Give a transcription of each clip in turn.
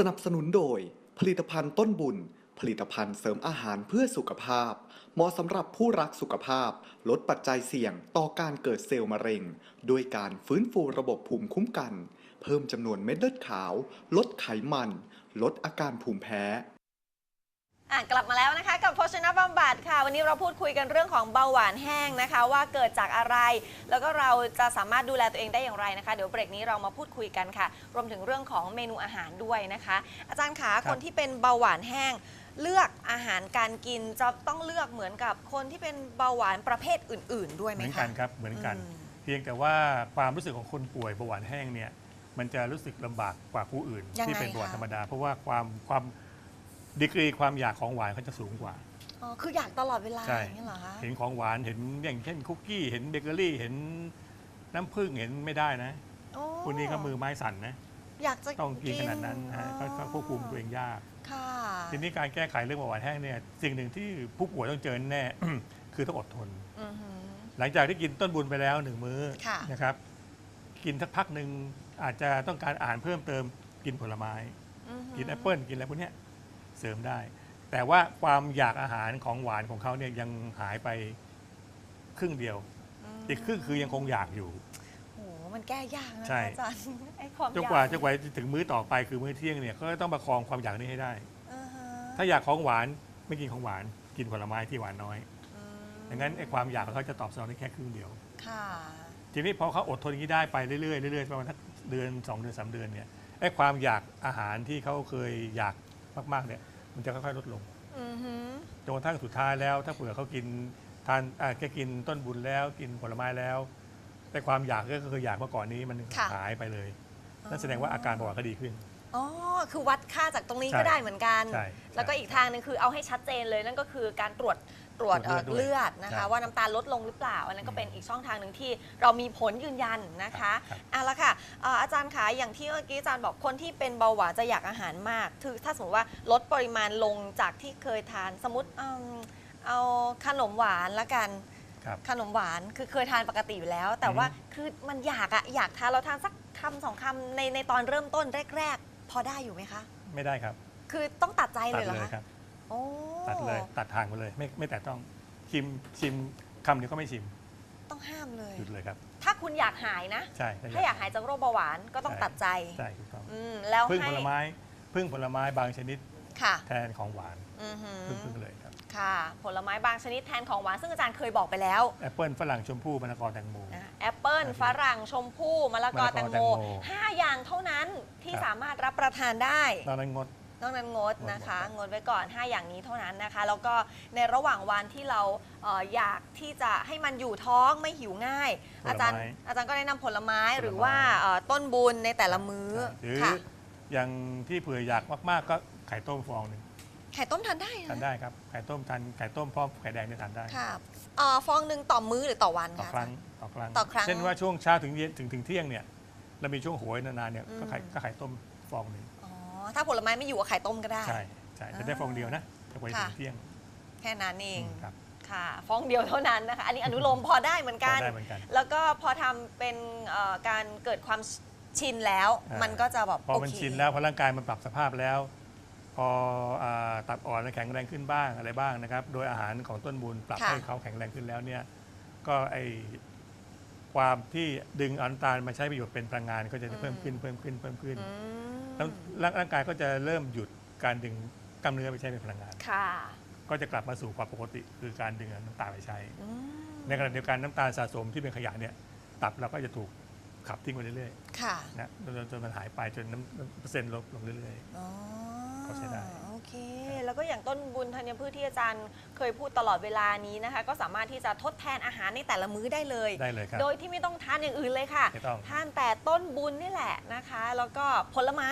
สนับสนุนโดย ผลิตภัณฑ์ต้นบุญ ผลิตภัณฑ์เสริมอาหารเพื่อสุขภาพ เหมาะสำหรับผู้รักสุขภาพ ลดปัจจัยเสี่ยงต่อการเกิดเซลล์มะเร็ง ด้วยการฟื้นฟูระบบภูมิคุ้มกัน เพิ่มจำนวนเม็ดเลือดขาว ลดไขมัน ลดอาการภูมิแพ้ อะกลับมาแล้วนะคะกับโภชนะบำบัดค่ะ วันนี้เราพูดคุยกันเรื่องของเบาหวานแห้งนะคะ ว่าเกิดจากอะไร แล้วก็เราจะสามารถดูแลตัวเองได้อย่างไรนะคะ เดี๋ยวเบรกนี้เรามาพูดคุยกันค่ะ รวมถึงเรื่องของเมนูอาหารด้วยนะคะ อาจารย์ขาครับคนที่เป็นเบาหวานแห้ง เลือกอาหารการกินจะต้องเลือกเหมือนกับคนที่เป็นเบาหวานประเภทอื่น ๆ ด้วยไหเหมมือนคะกันครับเหมือนกัน อืม เพียงแต่ว่าความรู้สึกของคนป่วยเบาหวานแห้งเนี่ยมันจะรู้สึกลำบากกว่าผู้อื่น ยังไงที่เป็นเบาหวานคะ ธรรมดา เพราะว่าความความ ดีกรีความอยากของหวานเขาจะสูงกว่า อ๋อ คืออยากตลอดเวลาใช่ อย่างนี้เหรอคะ เห็นของหวานเห็นอย่างเช่นคุกกี้เห็นเบเกอรี่เห็นน้ำผึ้งเห็นไม่ได้นะโอ้คุณนี้ก็มือไม้สั่นนะอยากจะต้องกินขนาดนั้นนะฮะอ๋ก็อก็ควบคุมตัวเองยาก ค่ะทีนี้การแก้ไขเรื่องเบาหวานแห้งเนี่ยสิ่งหนึ่งที่ผู้ป่วยต้องเจอแน่ คือต้องอดทน อือหือ หลังจากที่กินต้นบุญไปแล้วหนึ่งมื้อค่ะ นะครับ กินสักพักหนึ่งอาจจะต้องการอาหารเพิ่มเติมกินผลไม้ อือหือกินแอปเปิลกินอะไรพวกเนี้ย เสริมได้ แต่ว่าความอยากอาหารของหวานของเขาเนี่ยยังหายไปครึ่งเดียวมอีกครึ่งคือยังคงอยากอยู่โอ้โหมันแก้ยากนะใช่ อาจารย์ไอ้ความจนกว่าจนกว่าจะถึงมื้อต่อไปคือมื้อเที่ยงเนี่ยก็ต้องประคองความอยากนี้ให้ได้ อ่าฮะถ้าอยากของหวานไม่กินของหวานกินผลไม้ที่หวานน้อยอืมดังนั้นไอ้ความอยากของเขาจะตอบสนองได้แค่ครึ่งเดียว ค่ะทีนี้พอเขาอดทนอย่างนี้ได้ไปเรื่อยๆเรื่อยๆประมาณสักเดือนสองเดือนสามเดือนเนี่ยไอ้ความอยากอาหารที่เขาเคยอยากมากๆเนี่ย มันจะค่อยๆลดลงอือหือจนกระทั่งสุดท้ายแล้ว ถ้าเผื่อเขากินทานอ่าแค่กินต้นบุญแล้วกินผลไม้แล้ว แต่ความอยากก็คืออยากเมื่อก่อนนี้มันหายไปเลยนั่นแสดงว่าอาการเบาหวานก็ดีขึ้น อ๋อ คือวัดค่าจากตรงนี้ใช่ก็ได้เหมือนกัน ใช่แล้วก็ใช่ อีกทางหนึงคือเอาให้ชัดเจนเลยนั่นก็คือการตรวจ ตรวจตรวจเอ่อเลืเลืออดดด้วยนะคะใช่ว่าน้ำตาลลดลงหรือเปล่า อันนั้นก็อืมเป็นอีกช่องทางหนึ่งที่เรามีผลยืนยันนะคะครับอะแล้วค่ะเอ่ออาจารย์คะอย่างที่เมื่อกี้อาจารย์บอกคนที่เป็นเบาหวานจะอยากอาหารมากคือถ้าสมมติว่าลดปริมาณลงจากที่เคยทานสมมติอืมเอาขนมหวานละกัน ครับ ขนมหวานคือเคยทานปกติอยู่แล้ว แต่ว่าคือมันอยากอะอยากทานเราทานสักคำสองคำในในตอนเริ่มต้นแรก ๆ พอได้อยู่ไหมคะ ไม่ได้ครับคือต้องตัดใจตัเลดยเหรอเลยคะครับ โอ้ตัดเลย ตัดทางไปเลย ไม่ไม่แต่ต้องชิมชิมคำเดียวก็ไม่ชิมต้องห้ามเลย หยุดเลยครับ ถ้าคุณอยากหายนะ ใช่ถ้าอยากหายจากโรคเบาหวานก็ต้องใช่ ตัดใจใช่ถูกต้องอืมแล้วพึ่งให้ผลไม้พึ่งผลไม้บางชนิดค่ะแทนของหวานอือหือพึ่งพึ่งเลยครับค่ะ ผลไม้บางชนิดแทนของหวานซึ่งอาจารย์เคยบอกไปแล้วแอปเปิลฝรั่งชมพู่มะละกอแตงโม นะแอปเปิลครับฝรั่งชมพู่มะละกอมะละกอแตงโมแตงโมห้าอย่างเท่านั้นที่ครับ สามารถรับประทานได้ตอนนั้นงด นอกนั้นงดนะคะงดหมดครับงดไว้ก่อน 5 อย่างนี้เท่านั้นนะคะ แล้วก็ในระหว่างวันที่เราเอ่ออยากที่จะให้มันอยู่ท้องไม่หิวง่าย ผลไม้อาจารย์อาจารย์ก็แนะนำผลไม้ผลไม้ หรือว่าเอ่อต้นบุญในแต่ละมื้อหรือค่ะอย่างที่เผื่ออยากมากๆ ก็ไข่ต้มฟองหนึ่งไข่ต้มทานได้นะทานได้ครับไข่ต้มทานไข่ต้มพร้อมไข่แดงเนี่ยทานได้ ค่ะเอ่อฟองหนึ่งต่อมื้อหรือต่อวันต่อคะ ครั้งต่อครั้ง ต่อครั้งเช่นว่าช่วงเช้าถึงเย็นถึงถึงเที่ยงเนี่ยเรามีช่วงโหยนานๆเนี่ยอืมก็ไข่ก็ไข่ต้มฟองหนึ่งอ๋อ ถ้าผลไม้ไม่อยู่ก็ไข่ต้มก็ได้ ใช่ใช่จะได้ฟองเดียวนะจะไปถึค่ะงเที่ยง แค่นั้นเองอืมครับค่ะฟองเดียวเท่านั้นนะคะ อันนี้อนุโลมพอได้เหมือนพกัอนได้เหมือนกัน แล้วก็พอทำเป็นเอ่อการเกิดความชินแล้วอ่ามัมันก็จะแบบพอมันโเคชินแล้วพอร่างกายมันปรับสภาพแล้ว พออ่าตับอ่อนและแข็งแรงขึ้นบ้างอะไรบ้างนะครับ โดยอาหารของต้นบุญปรับค่ะให้เขาแข็งแรงขึ้นแล้วเนี่ยก็ไอความที่ดึงเอาน้ำตาลมาใช้ประโยชน์เป็นพลังงานก็จะเพิ่มขึ้นเพิ่มขึ้นเพิ่มขึ้นอืม แล้วร่างร่างกายก็จะเริ่มหยุดการดึงกล้ามเนื้อไปใช้เป็นพลังงาน ค่ะ ก็จะกลับมาสู่ความปกติ คือการดึงเอาน้ำตาลไปใช้ อืมในขณะเดียวกันน้ำตาลสะสมที่เป็นขยะเนี่ยตับเราก็จะถูกขับทิ้งไปเรื่อยค่ะ ๆนะจนจนจนมันหายไปจนน้ำน้ำเปอร์เซ็นต์ลดลงเรื่อย อ๋อก็ใช้ได้โอ เค แล้วก็อย่างต้นบุญธัญพืชที่อาจารย์เคยพูดตลอดเวลานี้นะคะ ก็สามารถที่จะทดแทนอาหารในแต่ละมื้อได้เลยๆได้เลยครับ โดยที่ไม่ต้องทานอย่างอื่นเลยค่ะ ไม่ต้องทานแต่ต้นบุญนี่แหละนะคะ แล้วก็ผลไม้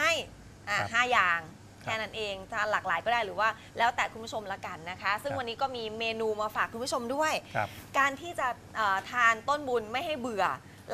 อะครับห้าอย่างครับแค่นั้นเองทานหลากหลายก็ได้หรือว่าแล้วแต่คุณผู้ชมละกันนะคะ ซึ่งครับ วันนี้ก็มีเมนูมาฝากคุณผู้ชมด้วย ครับ การที่จะเอ่อทานต้นบุญไม่ให้เบื่อ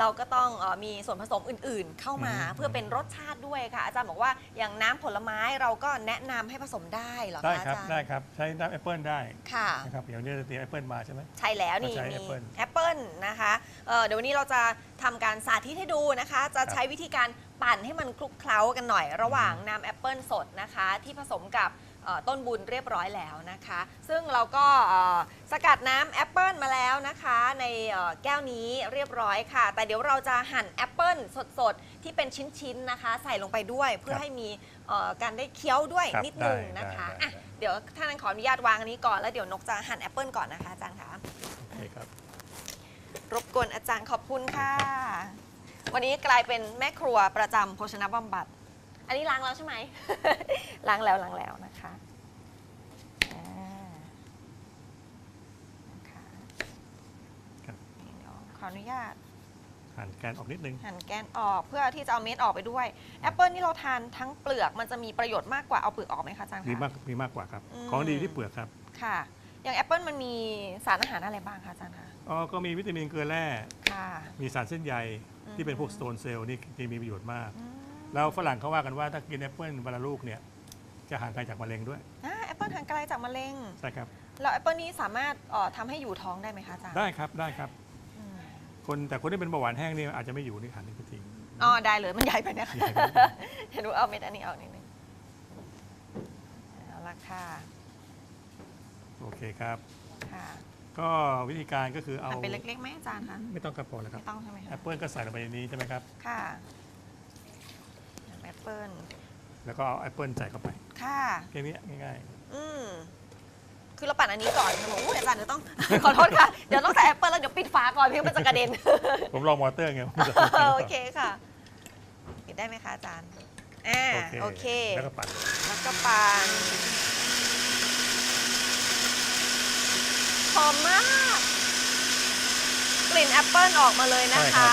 เราก็ต้องเออมีส่วนผสมอื่นๆ เข้ามาอืมเพื่อเป็นรสชาติด้วยค่ะ อาจารย์บอกว่าอย่างน้ำผลไม้เราก็แนะนำให้ผสมได้เหรอได้คะครับอาจารย์ได้ครับใช้น้ำแอปเปิลได้ค่ะ นะครับอย่างนี้จะเตรียมแอปเปิลมาใช่ไหม ใช่แล้วนี่ก็ใช้มีแอปเปิ้ลแอปเปิลนะคะเอ่อเดี๋ยววันนี้เราจะทำการสาธิตให้ดูนะคะ จะครับใช้วิธีการปั่นให้มันคลุกเคล้ากันหน่อย ระหว่างน้ำแอปเปิลสดนะคะ ที่ผสมกับ เอ่อต้นบุญเรียบร้อยแล้วนะคะ ซึ่งเราก็เอ่อสกัดน้ำแอปเปิลมาแล้วนะคะ ในเอ่อแก้วนี้เรียบร้อยค่ะ แต่เดี๋ยวเราจะหั่นแอปเปิลสดๆ ที่เป็นชิ้นๆนะคะ ใส่ลงไปด้วยเพื่อครับให้มีเอ่อการได้เคี้ยวด้วยครับนิดนึงได้นะคะได้ได้ อะเดี๋ยวท่านนขออนุญาตวางอันนี้ก่อนแล้วเดี๋ยวนกจะหั่นแอปเปิลก่อนนะคะอาจารย์คะ โอเคครับ รบกวนอาจารย์ขอบคุณค่ะ วันนี้กลายเป็นแม่ครัวประจำโภชนะบำบัด อันนี้ล้างแล้วใช่ไหม ล้างแล้วล้างแล้วนะคะอ่านะคะครับนี่เดี๋ยวขออนุญาตหั่นแกนออกนิดนึง หั่นแกนออกเพื่อที่จะเอาเม็ดออกไปด้วยแอปเปิลนี่เราทานทั้งเปลือกมันจะมีประโยชน์มากกว่าเอาเปลือกออกไหมคะอาจารย์คะ มีมากมีมากกว่าครับ อืม ของดีที่เปลือกครับค่ะ อย่างแอปเปิลมันมีสารอาหารอะไรบ้างคะอาจารย์คะ อ๋อก็มีวิตามินเกลือแร่ ค่ะ มีสารเส้นใยอืม ที่เป็นพวกสโตนเซลล์นี่ที่มีประโยชน์มาก อืม แล้วฝรั่งเขาว่ากันว่าถ้ากินแอปเปิลวันละลูกเนี่ยจะห่างไกลจากมะเร็งด้วยอ่าแอปเปิลห่างไกลจากมะเร็ง ใช่ครับ แล้วแอปเปิลนี้สามารถเอ่อทำให้อยู่ท้องได้ไหมคะอาจารย์ได้ครับได้ครับ อืมคนแต่คนที่เป็นเบาหวานแห้งนี่อาจจะไม่อยู่นี่หันนี่ก็ทิ้ง อ๋อได้เลยมันใหญ่ไปเนี่ยใหญ่ไป เห็นดูเอาเม็ดอันนี้ออกนิดนึงเอาละค่ะโอเคครับ ค่ะก็วิธีการก็คือเอาหั่นเป็นเล็กๆไหมอาจารย์คะไม่ต้องกระปอแล้วคไม่รับต้องใช่ไหมแอคะปเปิลก็ใส่ลงไปในนี้ใช่ไหมครับ ค่ะแอป เปิลแล้วก็เอาแอปเปิลใส่เข้าไปค่ะ แค่นี้ง่ายอืมคือเราปั่นอันนี้ก่อนค่ะบอกอุ้ยอาจารย์เดี๋ยวต้อง ขอโทษค่ะ เดี๋ยวต้องใส่แอปเปิลแล้วเดี๋ยวปิดฝาก่อนเพี่มันจะกระเด็น ๆ ผมลองมอเตอร์ไงว่ามันจะโอเคค่ะปิดได้ไหมคะอาจารย์อ่าโอเค แล้วก็ปัดแล้วก็ปั่นหอมมาก กลิ่นแอปเปิลออกมาเลยนะคะ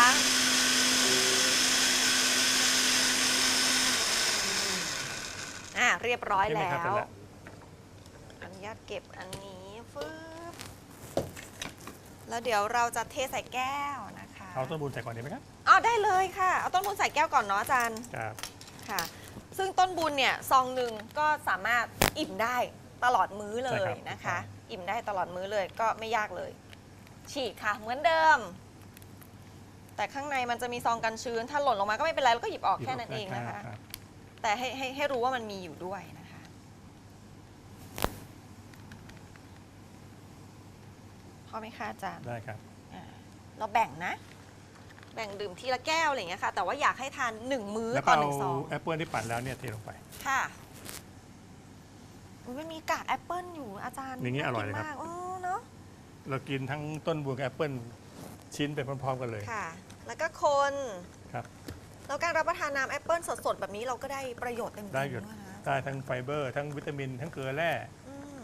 อะ เรียบร้อยใช่ไหมแล้ครับเป็นวแล้ว อนุญาตเก็บอันนี้ฟึบแล้วเดี๋ยวเราจะเทใส่แก้วนะคะเอาต้นบุญใส่ก่อนดีไหมครับอ๋อได้เลยค่ะ เอาต้นบุญใส่แก้วก่อนเนาะอาจารย์ ครับ ค่ะ ซึ่งต้นบุญเนี่ยซองหนึ่งก็สามารถอิ่มได้ตลอดมื้อเลยนะคะอิ่มได้ตลอดมื้อเลยก็ไม่ยากเลย ฉีกค่ะเหมือนเดิม แต่ข้างในมันจะมีซองกันชื้น ถ้าหล่นลงมาก็ไม่เป็นไรแล้วก็หยิบออกแค่นั้นเองนะคะ รับ แต่ให้ให้ให้รู้ว่ามันมีอยู่ด้วยนะคะ พอไหมคะอาจารย์ได้ครับ อ่าเราแบ่งนะ แบ่งดื่มทีละแก้วอะไรอย่างเงี้ยค่ะ แต่ว่าอยากให้ทานหนึ่งมื้อแล้วต่ก็อหเอานึ่งซองแอปเปิลที่ปั่นแล้วเนี่ยเทลงไป ค่ะอุ๊ยมันมีกากแอปเปิลอยู่อาจารย์อย่างงี้อร่อยเลยครับน่ากินมากอ๋อเนาะ เรากินทั้งต้นบุญกับแอปเปิลชิ้นไปพร้อมๆกันเลยค่ะ แล้วก็คน ครับ แล้วการรับประทานน้ำแอปเปิลสดๆ แบบนี้เราก็ได้ประโยชน์เต็มๆได้หยดด้วยนะได้ทั้งไฟเบอร์ ทั้งวิตามิน ทั้งเกลือแร่ อืม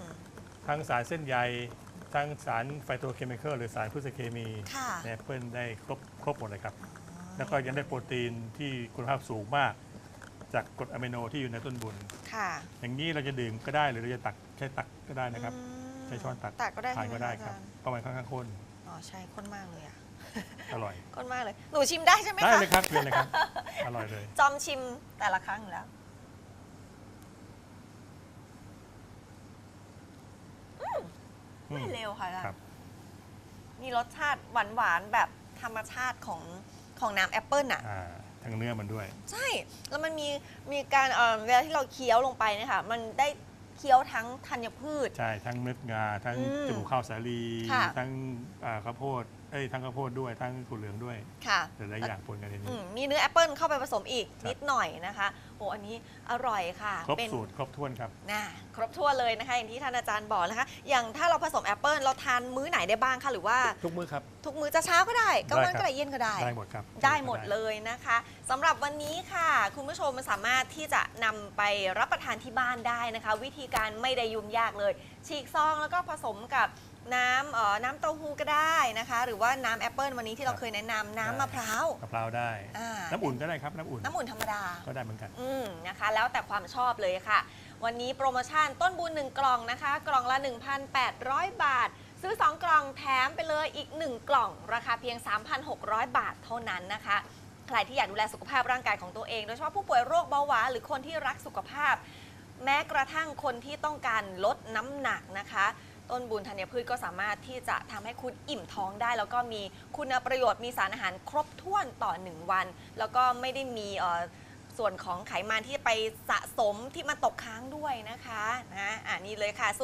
ทั้งสารเส้นใย ทั้งสารไฟโตเคมีคอลหรือสารพืชเคมีค่ะในแอปเปิลได้ครบครบหมดเลยครับ แล้วก็ยังได้โปรตีนที่คุณภาพสูงมาก จากกรดอะมิโนที่อยู่ในต้นบุญ ค่ะอย่างนี้เราจะดื่มก็ได้หรือเราจะตักใช้ตักก็ได้นะครับ อืมใช้ช้อนตักตักก็ได้ทานใช่ไหมก็ได้ะครับอาจาย์ประมาณข้างๆข้น อ๋อใช่ข้นมากเลยอะ อร่อยข้นมากเลย หนูชิมได้ใช่ไหมได้คะเลยครับเรียนเลยครับ อร่อยเลย จอมชิมแต่ละครั้งอยู่แล้วอืมอืไม่มเร็วค่ะอาจารย์ครับ มีรสชาติหวานๆแบบธรรมชาติของของน้ำแอปเปิลน่ะอ่าทั้งเนื้อมันด้วย ใช่ แล้วมันมีมีการเอ่อเวลาที่เราเคี้ยวลงไปเนี่ยค่ะมันได้เคี้ยวทั้งธัญพืช ใช่ ทั้งเม็ดงา ทั้งอืมจมูกข้าวสาลีค่ะทั้งอ่าข้าวโพดเอ้ยทั้งข้าวโพดด้วยทั้งถั่วเหลืองด้วยค่ะหลายๆอย่างปนกันในอืนี้มมีเนื้อแอปเปิลเข้าไปผสมอีกครับ นิดหน่อยนะคะโอ้อันนี้อร่อยค่ะครบเป็น สูตรครบถ้วนครับน่ะครบถ้วนเลยนะคะ อย่างที่ท่านอาจารย์บอกนะคะ อย่างถ้าเราผสมแอปเปิลเราทานมื้อไหนได้บ้างคะหรือว่า ทุกมื้อครับ ทุกมื้อจะเช้าก็ได้กลางวันได้ครับก็ได้เย็นก็ได้ ได้หมดครับ ได้หมดเลยนะคะสำหรับวันนี้ค่ะ คุณผู้ชมสามารถที่จะนำไปรับประทานที่บ้านได้นะคะ วิธีการไม่ได้ยุ่งยากเลย ฉีกซองแล้วก็ผสมกับ น้ำเอ่อน้ำเต้าหู้ก็ได้นะคะ หรือว่าน้ำแอปเปิลวันนี้ที่เราเคยแนะนำน้ำมะพร้าว มะพร้าวได้ อ่า น้ำอุ่นก็ได้ครับ น้ำอุ่นน้ำอุ่นธรรมดา ก็ได้เหมือนกัน อืมนะคะ แล้วแต่ความชอบเลยค่ะ วันนี้โปรโมชั่นต้นบุญ 1 กล่องนะคะ กล่องละ 1,800 บาท ซื้อ 2 กล่องแถมไปเลยอีก 1 กล่อง ราคาเพียง 3,600 บาทเท่านั้นนะคะ ใครที่อยากดูแลสุขภาพร่างกายของตัวเอง โดยเฉพาะผู้ป่วยโรคเบาหวานหรือคนที่รักสุขภาพ แม้กระทั่งคนที่ต้องการลดน้ำหนักนะคะ ต้นบุญธัญพืชก็สามารถที่จะทำให้คุณอิ่มท้องได้ แล้วก็มีคุณประโยชน์มีสารอาหารครบถ้วนต่อ 1 วัน แล้วก็ไม่ได้มีเอ่อส่วนของไขมันที่ไปสะสมที่มันตกค้างด้วยนะคะนะอ่านี่เลยค่ะ 091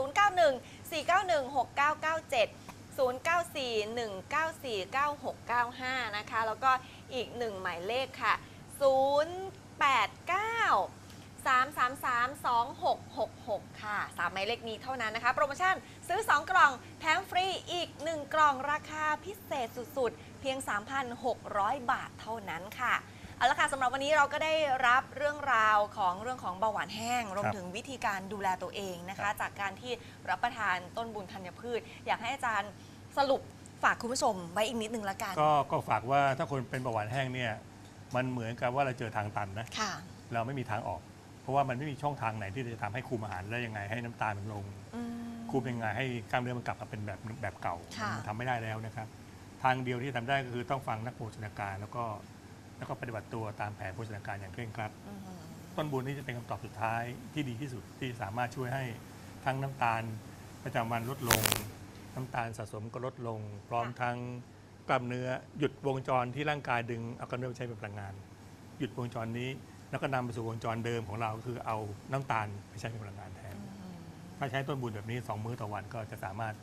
491 6997 0941949695 นะคะ แล้วก็อีกหนึ่งหมายเลขค่ะ 089 333 2666 ค่ะ 3 หมายเลขนี้เท่านั้นนะคะ โปรโมชั่นซื้อ 2 กล่องแถมฟรีอีก 1 กล่องราคาพิเศษสุดๆ เพียง 3,600 บาทเท่านั้นค่ะเอาละค่ะสำหรับวันนี้เราก็ได้รับเรื่องราวของเรื่องของเบาหวานแห้ง รวมถึงวิธีการดูแลตัวเองนะครัคะบจากการที่รับประทานต้นบุญธัญพืช อยากให้อาจารย์สรุปฝากคุณผู้ชมไว้อีกนิดนึงละกันก็ก็ฝากว่าถ้าคนเป็นเบาหวานแห้งเนี่ยมันเหมือนกับว่าเราเจอทางตันนะค่ะเราไม่มีทางออก เพราะว่ามันไม่มีช่องทางไหนที่จะทำให้คุมอาหารได้ยังไงให้น้ำตาลมันลงอืมคุมยังไงให้กล้ามเนื้อมันกลับมาเป็นแบบแบบเก่าค่ะมันทำไม่ได้แล้วนะครับ ทางเดียวที่ทำได้ก็คือต้องฟังนักโภชนาการแล้วก็แล้วก็ปฏิบัติตัวตามแผนโภชนาการอย่างเคร่งครัดอืมต้นบุญนี่จะเป็นคำตอบสุดท้ายที่ดีที่สุดที่สามารถช่วยให้ทั้งน้ำตาลประจำวันลดลง น้ำตาลสะสมก็ลดลง พร้อมทั้งกล้ามเนื้อหยุดวงจรที่ร่างกายดึงเอากล้ามเนื้อไปใช้เป็นพลังงาน หยุดวงจรนี้ แล้วก็นำไปสู่วงจรเดิมของเราก็คือเอาน้ำตาลไปใช้เป็นพลังงานแทนอืมถ้าใช้ต้นบุญแบบนี้ 2 มื้อต่อวันก็จะสามารถ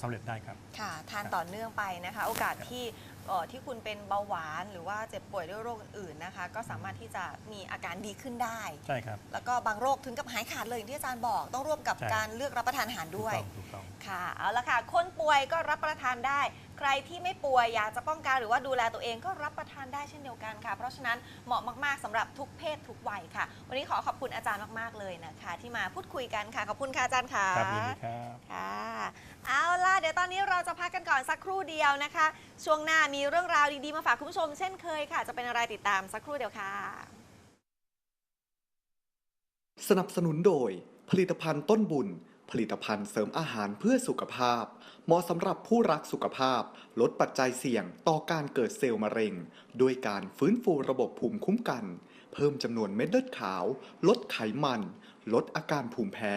สำเร็จได้ครับ ค่ะทานต่อเนื่องไปนะคะ โอกาสที่เอ่อที่คุณเป็นเบาหวานหรือว่าเจ็บป่วยด้วยโรคอื่นๆนะคะ ก็สามารถที่จะมีอาการดีขึ้นได้ ใช่ครับ แล้วก็บางโรคถึงกับหายขาดเลยอย่างที่อาจารย์บอก ต้องร่วมกับใช่ การเลือกรับประทานอาหารถูกด้วย ต้องถูกต้อง ค่ะ เอาละค่ะ คนป่วยก็รับประทานได้ ใครที่ไม่ป่วยอยากจะป้องกันหรือว่าดูแลตัวเองก็รับประทานได้เช่นเดียวกันค่ะ เพราะฉะนั้นเหมาะมากๆสำหรับทุกเพศทุกวัยค่ะ วันนี้ขอขอบคุณอาจารย์มากๆเลยนะคะ ที่มาพูดคุยกันค่ะขอบคุณค่ะอาจารย์ค่ะครับยินดีครับค่ะเอาล่ะเดี๋ยวตอนนี้เราจะพักกันก่อนสักครู่เดียวนะคะ ช่วงหน้ามีเรื่องราวดีๆมาฝากคุณผู้ชมเช่นเคยค่ะ จะเป็นอะไรติดตามสักครู่เดียวค่ะ สนับสนุนโดยผลิตภัณฑ์ต้นบุญ ผลิตภัณฑ์เสริมอาหารเพื่อสุขภาพ เหมาะสำหรับผู้รักสุขภาพ ลดปัจจัยเสี่ยงต่อการเกิดเซลล์มะเร็ง ด้วยการฟื้นฟูระบบภูมิคุ้มกัน เพิ่มจำนวนเม็ดเลือดขาว ลดไขมัน ลดอาการภูมิแพ้